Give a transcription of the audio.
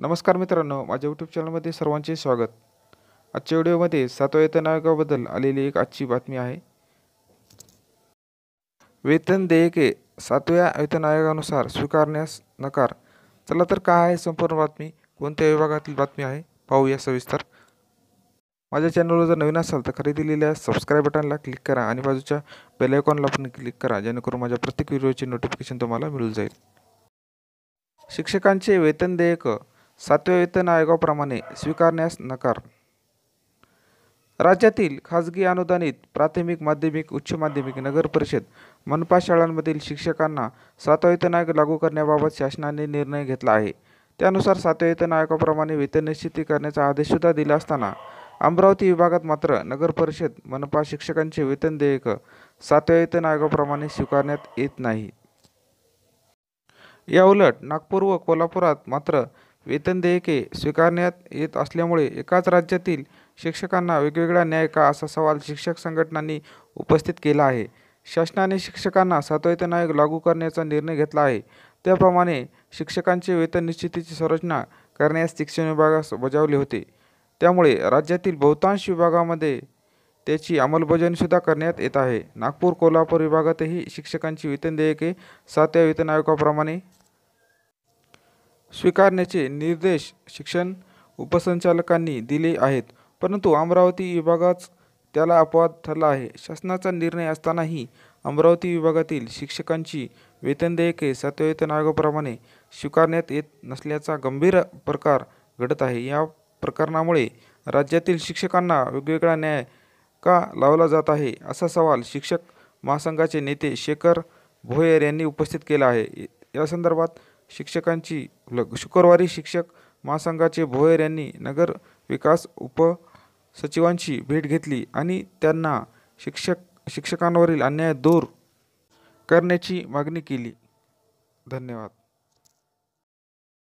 नमस्कार मित्रांनो माझ्या यूट्यूब चॅनलमध्ये सर्वांचे स्वागत. आजच्या व्हिडिओमध्ये सातव्या वेतन आयोगाबद्दल आलेली एक आजची बातमी आहे. वेतन देयके सातव्या वेतन आयोगानुसार स्वीकारण्यास नकार. चला तर काय आहे संपूर्ण बातमी? कोणत्या विभागातील बातमी आहे? पाहूया सविस्तर. माझ्या चॅनलवर जर नवीन असाल तर खरेदी दिलेल्या सबस्क्राईब बटनला क्लिक करा आणि बाजूच्या बेल आयकॉनला पण क्लिक करा जेणेकरून माझ्या प्रत्येक व्हिडिओचे नोटिफिकेशन तुम्हाला मिळून जाईल. शिक्षकांचे वेतन देयक सातव्या वेतन आयोगाप्रमाणे स्वीकारण्यास नकार. राज्यातील खाजगी अनुदानित प्राथमिक माध्यमिक उच्च माध्यमिक नगर परिषद मनपा शाळांमधील शिक्षकांना सातवा वेतन आयोग लागू करण्याबाबत शासनाने निर्णय घेतला आहे. त्यानुसार सातव्या वेतन आयोगाप्रमाणे वेतन निश्चिती करण्याचा आदेशसुद्धा दिला असताना अमरावती विभागात मात्र नगर परिषद मनपा शिक्षकांचे वेतन देयक सातव्या वेतन आयोगाप्रमाणे स्वीकारण्यात येत नाही. याउलट नागपूर व कोल्हापुरात मात्र वेतन देयके स्वीकारण्यात येत असल्यामुळे एकाच राज्यातील शिक्षकांना वेगवेगळा न्याय का असा सवाल शिक्षक संघटनांनी उपस्थित केला आहे? शासनाने शिक्षकांना सातवा वेतन आयोग लागू करण्याचा निर्णय घेतला आहे. त्याप्रमाणे शिक्षकांचे वेतन निश्चितीची संरचना करण्यास शिक्षण विभागास बजावले होते. त्यामुळे राज्यातील बहुतांश विभागामध्ये त्याची अंमलबजावणीसुद्धा करण्यात येत आहे. नागपूर कोल्हापूर विभागातही शिक्षकांची वेतन देयके सातव्या वेतन आयोगाप्रमाणे स्वीकारण्याचे निर्देश शिक्षण उपसंचालकांनी दिले आहेत. परंतु अमरावती विभागाच त्याला अपवाद ठरला आहे. शासनाचा निर्णय असतानाही अमरावती विभागातील शिक्षकांची वेतन देयके सातव्या आयोगाप्रमाणे स्वीकारण्यात येत नसल्याचा गंभीर प्रकार घडत आहे. या प्रकरणामुळे राज्यातील शिक्षकांना वेगवेगळा न्याय का लावला जात आहे? असा सवाल शिक्षक महासंघाचे नेते शेखर भोयर यांनी उपस्थित केला आहे. या संदर्भात शिक्षकांची शुक्रवारी शिक्षक महासंघाचे भोयर यांनी नगर विकास उपसचिवांची भेट घेतली आणि त्यांना शिक्षक शिक्षकांवरील अन्याय दूर करण्याची मागणी केली. धन्यवाद.